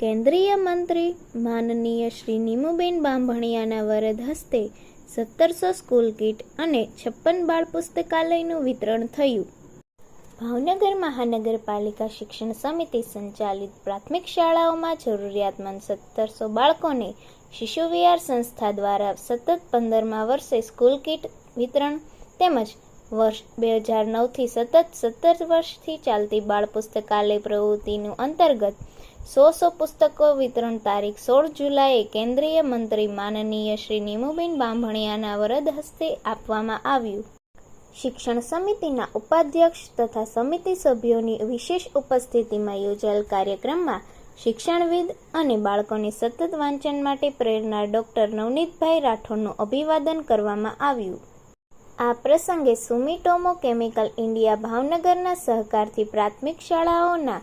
કેન્દ્રીય મંત્રી માનનીય શ્રી નીમુબેન બાંભણિયાના વરદ હસ્તે સત્તરસો સ્કૂલ કીટ અને છપ્પન બાળ પુસ્તકાલયનું વિતરણ થયું. ભાવનગર મહાનગરપાલિકા શિક્ષણ સમિતિ સંચાલિત પ્રાથમિક શાળાઓમાં જરૂરિયાતમંદ સત્તરસો બાળકોને શિશુ વિહાર સંસ્થા દ્વારા સતત પંદરમા વર્ષે સ્કૂલ કીટ વિતરણ તેમજ વર્ષ બે હજાર નવથી સતત સત્તર વર્ષથી ચાલતી બાળ પુસ્તકાલય પ્રવૃત્તિનું અંતર્ગત સો સો પુસ્તકો વિતરણ તારીખ સોળ જુલાઈએ કેન્દ્રીય મંત્રી માનનીય શ્રી નીમુબેન બાંભણિયાના વરદ હસ્તે આપવામાં આવ્યું. શિક્ષણ સમિતિના ઉપાધ્યક્ષ તથા સમિતિ સભ્યોની વિશેષ ઉપસ્થિતિમાં યોજાયેલ કાર્યક્રમમાં શિક્ષણવિદ અને બાળકોને સતત વાંચન માટે પ્રેરનાર ડોક્ટર નવનીતભાઈ રાઠોડનું અભિવાદન કરવામાં આવ્યું. આ પ્રસંગે સુમિટોમો કેમિકલ ઇન્ડિયા ભાવનગરના સહકારથી પ્રાથમિક શાળાઓના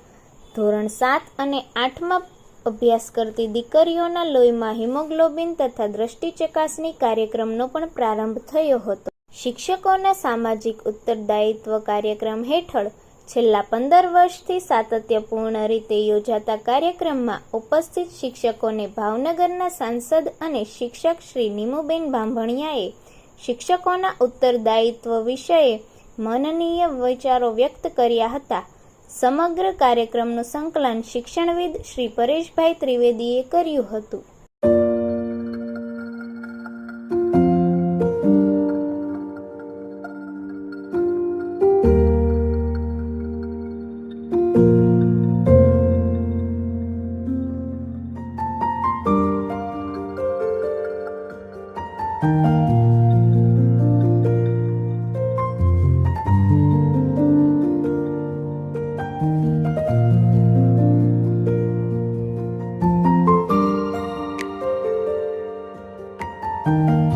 ધોરણ સાત અને આઠમાં અભ્યાસ કરતી દીકરીઓના લોહીમાં હિમોગ્લોબિન તથા દ્રષ્ટિ ચકાસણી કાર્યક્રમનો પણ પ્રારંભ થયો હતો. શિક્ષકોના સામાજિક ઉત્તરદાયિત્વ કાર્યક્રમ હેઠળ છેલ્લા પંદર વર્ષથી સાતત્યપૂર્ણ રીતે યોજાતા કાર્યક્રમમાં ઉપસ્થિત શિક્ષકોને ભાવનગરના સાંસદ અને શિક્ષક શ્રી નીમુબેન બાંભણિયાએ શિક્ષકોના ઉત્તરદાયિત્વ વિષયે મનનીય વિચારો વ્યક્ત કર્યા હતા. સમગ્ર કાર્યક્રમનું સંકલન શિક્ષણવિદ શ્રી પરેશભાઈ ત્રિવેદીએ કર્યું હતું.